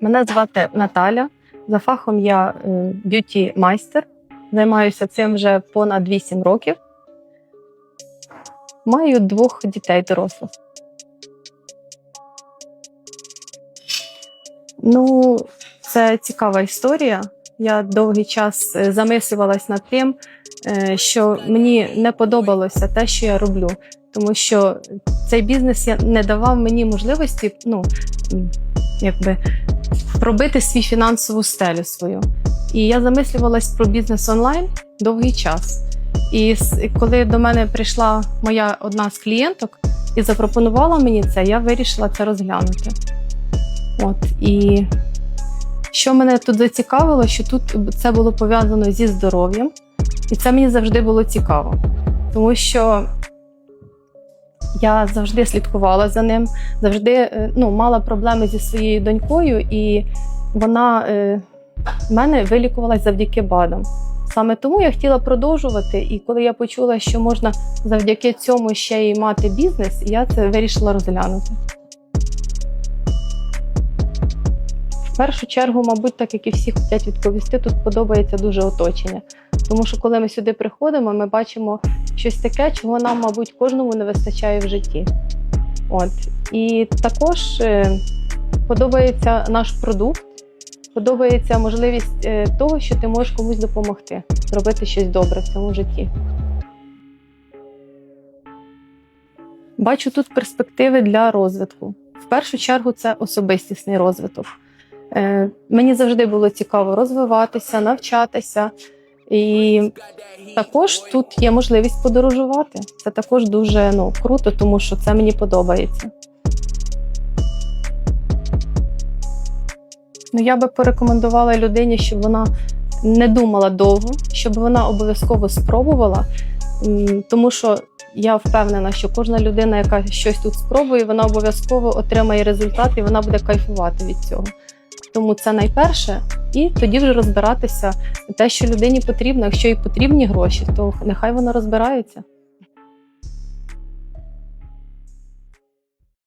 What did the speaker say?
Мене звати Наталя. За фахом я е, б'юті-майстер. Займаюся цим вже понад 8 років. Маю двох дітей дорослих. Ну, це цікава історія. Я довгий час е, замислювалась над тим, е, що мені не подобалося те, що я роблю, тому що цей бізнес не давав мені можливості, ну, якби пробити свій фінансову стелю свою. І я замислювалась про бізнес онлайн довгий час. І коли до мене прийшла моя одна з клієнток і запропонувала мені це, я вирішила це розглянути. От і що мене тут зацікавило, що тут це було пов'язано зі здоров'ям, і це мені завжди було цікаво, тому що я завжди слідкувала за ним, завжди е, ну, мала проблеми зі своєю донькою, і вона е, в мене вилікувалась завдяки БАДам. Саме тому я хотіла продовжувати, і коли я почула, що можна завдяки цьому ще й мати бізнес, я це вирішила розглянути. В першу чергу, мабуть, так як і всі хочуть відповісти, тут подобається дуже оточення. Тому що коли ми сюди приходимо, ми бачимо щось таке, чого нам, мабуть, кожному не вистачає в житті. От. І також е, подобається наш продукт, подобається можливість е, того, що ти можеш комусь допомогти, зробити щось добре в цьому житті. Бачу тут перспективи для розвитку. В першу чергу, це особистісний розвиток. Е, Мені завжди було цікаво розвиватися, навчатися. І також тут є можливість подорожувати. Це також дуже ну, круто, тому що це мені подобається. Ну, я би порекомендувала людині, щоб вона не думала довго, щоб вона обов'язково спробувала. Тому що я впевнена, що кожна людина, яка щось тут спробує, вона обов'язково отримає результат і вона буде кайфувати від цього. Тому це найперше, і тоді вже розбиратися те, що людині потрібно. Якщо їй потрібні гроші, то нехай вона розбирається.